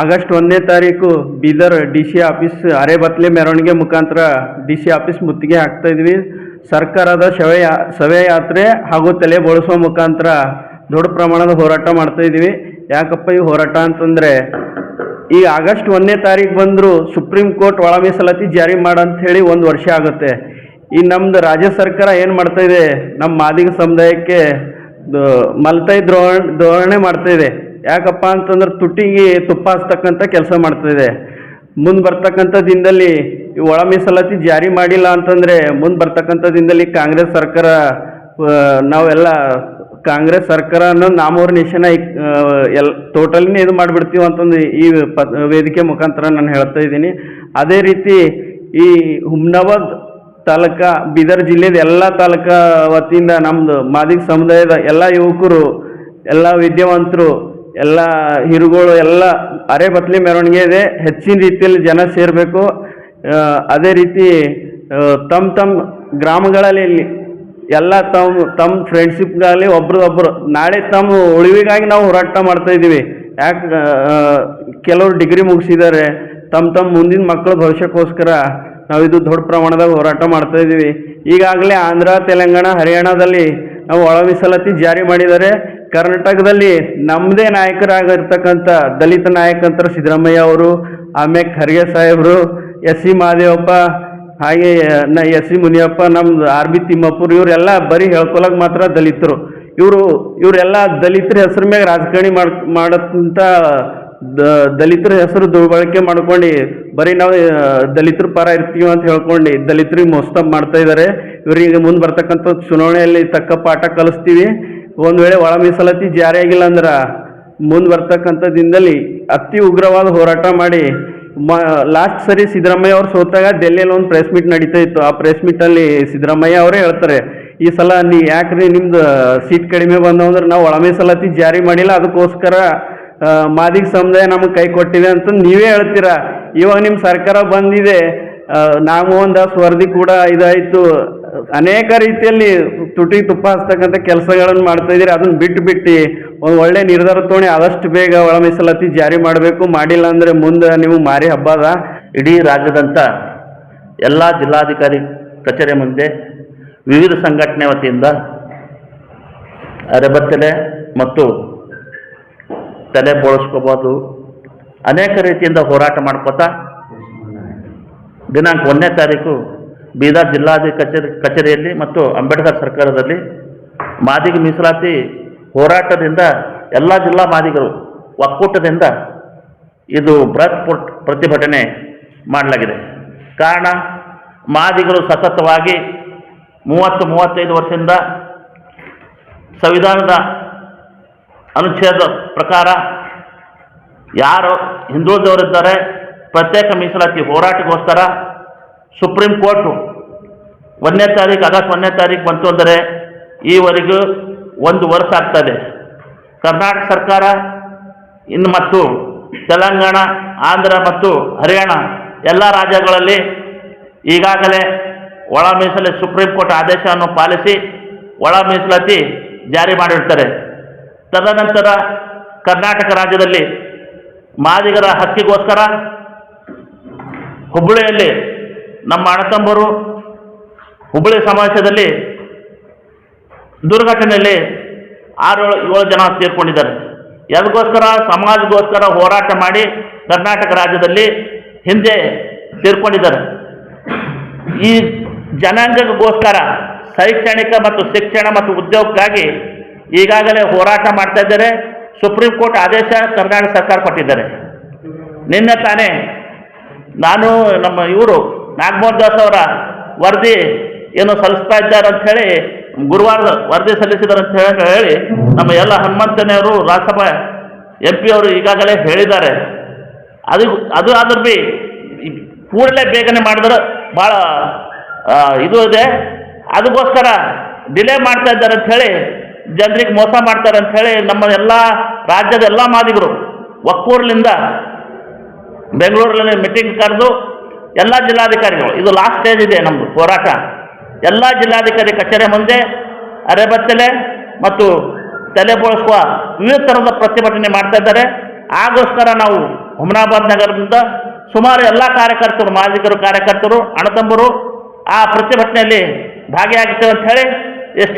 August ಒಂದನೇ ತಾರೀಕು Bidar D C office ಅರೆಬತ್ಲೆ ಮೆರವಣಿಗೆ ಮುಖಾಂತರ ಡಿ ಸಿ ಆಫೀಸ್ ಮುತ್ತಿಗೆ ಹಾಕ್ತಾ ಇದ್ವಿ. ಸರ್ಕಾರದ ಶವ ಶವಯಾತ್ರೆ ಹಾಗೂ ತಲೆ ಬೋಳಿಸುವ ಮುಖಾಂತರ ದೊಡ್ಡ ಪ್ರಮಾಣದ ಹೋರಾಟ ಮಾಡ್ತಾ ಇದ್ದೀವಿ ಯಾಕಪ್ಪ ಈ ಹೋರಾಟ ಅಂತಂದರೆ ಈ ಆಗಸ್ಟ್ ಒಂದನೇ ತಾರೀಕು ಬಂದರೂ ಸುಪ್ರೀಂ ಕೋರ್ಟ್ ಒಳ ಮೀಸಲಾತಿ ಜಾರಿ ಹೇಳಿ ಒಂದು ವರ್ಷ ಆಗುತ್ತೆ. ಈ ನಮ್ಮದು ರಾಜ್ಯ ಸರ್ಕಾರ ಏನು ಮಾಡ್ತಾಯಿದೆ ನಮ್ಮ ಮಾದಿಗ ಸಮುದಾಯಕ್ಕೆ ಮಲ್ತಾಯಿ ಧೋರಣೆ ಮಾಡ್ತಾ ಇದೆ. ಯಾಕಪ್ಪ ಅಂತಂದ್ರೆ ತುಟ್ಟಿಗೆ ತುಪ್ಪ ಹಚ್ತಕ್ಕಂಥ ಕೆಲಸ ಮಾಡ್ತಾ ಇದೆ ಮುಂದೆ ಬರ್ತಕ್ಕಂಥ ದಿನದಲ್ಲಿ ಒಳ ಮೀಸಲಾತಿ ಜಾರಿ ಮಾಡಿಲ್ಲ ಅಂತಂದರೆ ಮುಂದೆ ಬರ್ತಕ್ಕಂಥ ದಿನದಲ್ಲಿ ಕಾಂಗ್ರೆಸ್ ಸರ್ಕಾರ ನಾವೆಲ್ಲ ಕಾಂಗ್ರೆಸ್ ಸರ್ಕಾರ ಸರ್ಕಾರನ ನಾಮೋರ್ನೇಷನ ಎಲ್, ಟೋಟಲಿನೇ ಇದು ಮಾಡಿಬಿಡ್ತೀವಿ ಅಂತಂದು ಈ ಪ, ವೇದಿಕೆ ಮುಖಾಂತರ ನಾನು ಹೇಳ್ತಾ ಇದ್ದೀನಿ. ಅದೇ ರೀತಿ ಈ ಹುಮ್ನಾಬಾದ್ ತಾಲೂಕ, ಬೀದರ್ ಜಿಲ್ಲೆದ ಎಲ್ಲ ತಾಲೂಕಾ ವತಿಯಿಂದ ನಮ್ಮದು ಮಾದಿಗ ಸಮುದಾಯದ ಎಲ್ಲ ಯುವಕರು, ಎಲ್ಲ ವಿದ್ಯಾವಂತರು ಎಲ್ಲ ಹಿರುಗಳು ಎಲ್ಲ ಅರೆ ಬತ್ಲಿ ಮೆರವಣಿಗೆ ಇದೆ. ಹೆಚ್ಚಿನ ರೀತಿಯಲ್ಲಿ ಜನ ಸೇರಬೇಕು. ಅದೇ ರೀತಿ ತಮ್ಮ ತಮ್ಮ ಗ್ರಾಮಗಳಲ್ಲಿ ಎಲ್ಲ ತಮ್ಮ ತಮ್ಮ ಫ್ರೆಂಡ್ಶಿಪ್ಗಳಲ್ಲಿ ಒಬ್ರದೊಬ್ಬರು ನಾಳೆ ತಮ್ಮ ಉಳಿವಿಗಾಗಿ ನಾವು ಹೋರಾಟ ಮಾಡ್ತಾ ಇದ್ದೀವಿ. ಯಾಕೆ ಕೆಲವರು ಡಿಗ್ರಿ ಮುಗಿಸಿದ್ದಾರೆ. ತಮ್ಮ ತಮ್ಮ ಮುಂದಿನ ಮಕ್ಕಳ ಭವಿಷ್ಯಕ್ಕೋಸ್ಕರ ನಾವು ಇದು ದೊಡ್ಡ ಪ್ರಮಾಣದಾಗ ಹೋರಾಟ ಮಾಡ್ತಾ ಇದ್ದೀವಿ. ಈಗಾಗಲೇ ಆಂಧ್ರ, ತೆಲಂಗಾಣ, ಹರಿಯಾಣದಲ್ಲಿ ನಾವು ಒಳ ಜಾರಿ ಮಾಡಿದ್ದಾರೆ ಕರ್ನಾಟಕದಲ್ಲಿ ನಮ್ಮದೇ ನಾಯಕರಾಗಿರ್ತಕ್ಕಂಥ ದಲಿತ ನಾಯಕಂತರ ಸಿದ್ದರಾಮಯ್ಯ ಅವರು, ಆಮೇಲೆ ಖರ್ಗೆ ಸಾಹೇಬರು, ಎಸ್ ಸಿ ಮಹಾದೇವಪ್ಪ, ಹಾಗೆ, ನ, ಎಸ್ ಸಿ ಮುನಿಯಪ್ಪ, ನಮ್ದು ಆರ್ ಬಿ ತಿಮ್ಮಪ್ಪರು, ಇವರೆಲ್ಲ ಬರೀ ಹೇಳ್ಕೊಳಕ್ಕೆ ಮಾತ್ರ ದಲಿತರು. ಇವರು, ಇವರೆಲ್ಲ ದಲಿತರ ಹೆಸರು ಮ್ಯಾಗ ರಾಜಕಾರಣಿ ಮಾಡ್ ಮಾಡಕ್ಕಂಥ ದಲಿತರ ಹೆಸರು ದುರ್ಬಳಕೆ ಮಾಡ್ಕೊಂಡು ಬರೀ ನಾವು ದಲಿತರ ಪರ ಇರ್ತೀವಿ ಅಂತ ಹೇಳ್ಕೊಂಡು ದಲಿತರಿಗೆ ಮೋಸ್ತ ಮಾಡ್ತಾ ಇದ್ದಾರೆ ಇವರಿಗೆ ಮುಂದೆ ಬರ್ತಕ್ಕಂಥ ಚುನಾವಣೆಯಲ್ಲಿ ತಕ್ಕ ಪಾಠ ಕಲಿಸ್ತೀವಿ. ಒಂದು ವೇಳೆ ಒಳ ಮೀಸಲಾತಿ ಜಾರಿ ಆಗಿಲ್ಲ ಅಂದ್ರೆ ಮುಂದೆ ಬರ್ತಕ್ಕಂಥ ದಿನದಲ್ಲಿ ಅತಿ ಉಗ್ರವಾದ ಹೋರಾಟ ಮಾಡಿ, ಮ, ಲಾಸ್ಟ್ ಸರಿ ಸಿದ್ದರಾಮಯ್ಯ ಅವ್ರು ಸೋತಾಗ ಡೆಲ್ಲಿಯಲ್ಲಿ ಒಂದು ಪ್ರೆಸ್ ಮೀಟ್ ನಡೀತಾ ಇತ್ತು. ಆ ಪ್ರೆಸ್ ಮೀಟಲ್ಲಿ ಸಿದ್ದರಾಮಯ್ಯ ಅವರೇ ಹೇಳ್ತಾರೆ, ಈ ಸಲ ನೀ ಯಾಕ್ರಿ ನಿಮ್ದು ಸೀಟ್ ಕಡಿಮೆ ಬಂದವು ಅಂದ್ರೆ ನಾವು ಒಳ ಮೀಸಲಾತಿ ಜಾರಿ ಮಾಡಿಲ್ಲ, ಅದಕ್ಕೋಸ್ಕರ ಮಾದಿಗ ಸಮುದಾಯ ನಮಗೆ ಕೈ ಕೊಟ್ಟಿದೆ ಅಂತ ನೀವೇ ಹೇಳ್ತೀರಾ? ಇವಾಗ ನಿಮ್ಮ ಸರ್ಕಾರ ಬಂದಿದೆ ನಾಮೋಹನ್ ದಾಸ್ ವರದಿ ಕೂಡ ಇದಾಯಿತು. ಅನೇಕ ರೀತಿಯಲ್ಲಿ ತುಟಿ ತುಪ್ಪ ಹಚ್ತಕ್ಕಂಥ ಕೆಲಸಗಳನ್ನು ಮಾಡ್ತಾ ಇದ್ದೀರಿ. ಅದನ್ನ ಬಿಟ್ಟು ಬಿಟ್ಟು ಒಂದು ಒಳ್ಳೆ ನಿರ್ಧಾರ ತೊಗೊಂಡು ಆದಷ್ಟು ಬೇಗ ಒಳ ಮೀಸಲಾತಿ ಜಾರಿ ಮಾಡಬೇಕು. ಮಾಡಿಲ್ಲ ಅಂದರೆ ಮುಂದೆ ನೀವು ಮಾರಿ ಹಬ್ಬದ ಇಡೀ ರಾಜ್ಯದಂಥ ಎಲ್ಲ ಜಿಲ್ಲಾಧಿಕಾರಿ ಕಚೇರಿ ಮುಂದೆ ವಿವಿಧ ಸಂಘಟನೆ ವತಿಯಿಂದ ಅರೆಬತ್ತಲೆ ಮತ್ತು ತಲೆ ಬೋಳಿಸ್ಕೋಬೋದು. ಅನೇಕ ರೀತಿಯಿಂದ ಹೋರಾಟ ಮಾಡ್ಕೋತಾ ದಿನಾಂಕ ಒಂದನೇ ತಾರೀಕು ಬೀದರ್ ಜಿಲ್ಲಾಧಿಕಾರಿ ಕಚೇರಿ ಕಚೇರಿಯಲ್ಲಿ ಮತ್ತು ಅಂಬೇಡ್ಕರ್ ಸರ್ಕಾರದಲ್ಲಿ ಮಾದಿಗ ಮೀಸಲಾತಿ ಹೋರಾಟದಿಂದ ಎಲ್ಲ ಜಿಲ್ಲಾ ಮಾದಿಗರು ಒಕ್ಕೂಟದಿಂದ ಇದು ಬೃಹತ್ ಪ್ರತಿಭಟನೆ ಮಾಡಲಾಗಿದೆ. ಕಾರಣ ಮಾದಿಗರು ಸತತವಾಗಿ ಮೂವತ್ತು, ಮೂವತ್ತೈದು ವರ್ಷದಿಂದ ಸಂವಿಧಾನದ ಅನುಚ್ಛೇದ ಪ್ರಕಾರ ಯಾರು ಹಿಂದುಳಿದವರಿದ್ದಾರೆ ಪ್ರತ್ಯೇಕ ಮೀಸಲಾತಿ ಹೋರಾಟಕ್ಕೋಸ್ಕರ ಸುಪ್ರೀಂ ಕೋರ್ಟು ಒಂದನೇ ತಾರೀಕು, ಆಗಸ್ಟ್ ಒಂದನೇ ತಾರೀಕು ಬಂತು ಅಂದರೆ ಈವರೆಗೂ ಒಂದು ವರ್ಷ ಆಗ್ತದೆ. ಕರ್ನಾಟಕ ಸರ್ಕಾರ ಇನ್ನು ಮತ್ತು ತೆಲಂಗಾಣ, ಆಂಧ್ರ ಮತ್ತು ಹರಿಯಾಣ ಎಲ್ಲ ರಾಜ್ಯಗಳಲ್ಲಿ ಈಗಾಗಲೇ ಒಳ ಮೀಸಲಾತಿ ಸುಪ್ರೀಂ ಕೋರ್ಟ್ ಆದೇಶವನ್ನು ಪಾಲಿಸಿ ಒಳ ಮೀಸಲಾತಿ ಜಾರಿ ಮಾಡಿರ್ತಾರೆ. ತದನಂತರ ಕರ್ನಾಟಕ ರಾಜ್ಯದಲ್ಲಿ ಮಾದಿಗರ ಹಕ್ಕಿಗೋಸ್ಕರ ಹುಬ್ಬಳ್ಳಿಯಲ್ಲಿ ನಮ್ಮ ಅಣತಂಬರು ಹುಬ್ಬಳ್ಳಿ ಸಮಾವೇಶದಲ್ಲಿ ದುರ್ಘಟನೆಯಲ್ಲಿ ಆರು ಏಳು ಜನ ಸೇರಿಕೊಂಡಿದ್ದಾರೆ. ಅದಕ್ಕೋಸ್ಕರ ಸಮಾಜಗೋಸ್ಕರ ಹೋರಾಟ ಮಾಡಿ ಕರ್ನಾಟಕ ರಾಜ್ಯದಲ್ಲಿ ಹಿಂದೆ ತೀರ್ಕೊಂಡಿದ್ದಾರೆ ಈ ಜನಾಂಗಕ್ಕೋಸ್ಕರ ಶೈಕ್ಷಣಿಕ ಮತ್ತು ಶಿಕ್ಷಣ ಮತ್ತು ಉದ್ಯೋಗಕ್ಕಾಗಿ ಈಗಾಗಲೇ ಹೋರಾಟ ಮಾಡ್ತಾ ಇದ್ದಾರೆ. ಸುಪ್ರೀಂ ಕೋರ್ಟ್ ಆದೇಶ ಕರ್ನಾಟಕ ಸರ್ಕಾರ ಕೊಟ್ಟಿದ್ದಾರೆ. ನಿನ್ನೆ ತಾನೇ ನಾನು ನಮ್ಮ ಇವರು ನಾಗಮೋಹನ್ ದಾಸ್ ಅವರ ವರದಿ ಏನು ಸಲ್ಲಿಸ್ತಾ ಇದ್ದಾರೆ ಅಂತ ಹೇಳಿ, ಗುರುವಾರದ ವರದಿ ಸಲ್ಲಿಸಿದ್ದಾರೆ ಅಂತ ಹೇಳಿ ನಮ್ಮ ಎಲ್ಲ ಹನುಮಂತನೆಯವರು ರಾಜ್ಯಸಭಾ ಎಂ ಪಿ ಅವರು ಈಗಾಗಲೇ ಹೇಳಿದ್ದಾರೆ. ಅದು ಅದು ಆದ್ರೂ ಬಿ ಕೂಡಲೇ ಬೇಗನೆ ಮಾಡಿದ್ರೆ ಭಾಳ ಇದು ಇದೆ. ಅದಕ್ಕೋಸ್ಕರ ಡಿಲೇ ಮಾಡ್ತಾ ಇದ್ದಾರೆ ಅಂತ ಹೇಳಿ ಜನರಿಗೆ ಮೋಸ ಮಾಡ್ತಾರೆ ಅಂತ ಹೇಳಿ ನಮ್ಮ ಎಲ್ಲ ರಾಜ್ಯದ ಎಲ್ಲ ಮಾದಿಗರು ಒಕ್ಕೂರ್ಲಿಂದ ಬೆಂಗಳೂರಲ್ಲಿ ಮೀಟಿಂಗ್ ಕರೆದು ಎಲ್ಲ ಜಿಲ್ಲಾಧಿಕಾರಿಗಳು, ಇದು ಲಾಸ್ಟ್ ಸ್ಟೇಜ್ ಇದೆ ನಮ್ಮದು ಹೋರಾಟ. ಎಲ್ಲ ಜಿಲ್ಲಾಧಿಕಾರಿ ಕಚೇರಿ ಮುಂದೆ ಅರೆಬತ್ತಲೆ ಮತ್ತು ತಲೆ ಬೋಳಿಸುವ ವಿವಿಧ ಥರದ ಪ್ರತಿಭಟನೆ ಮಾಡ್ತಾ ಇದ್ದಾರೆ. ಆಗೋಸ್ಕರ ನಾವು ಹುಮನಾಬಾದ್ ನಗರದಿಂದ ಸುಮಾರು ಎಲ್ಲ ಕಾರ್ಯಕರ್ತರು ಮಾಲೀಕರು ಕಾರ್ಯಕರ್ತರು, ಅಣತಂಬರು ಆ ಪ್ರತಿಭಟನೆಯಲ್ಲಿ ಭಾಗಿಯಾಗ್ತೇವೆ ಅಂತ ಹೇಳಿ ಎಷ್ಟು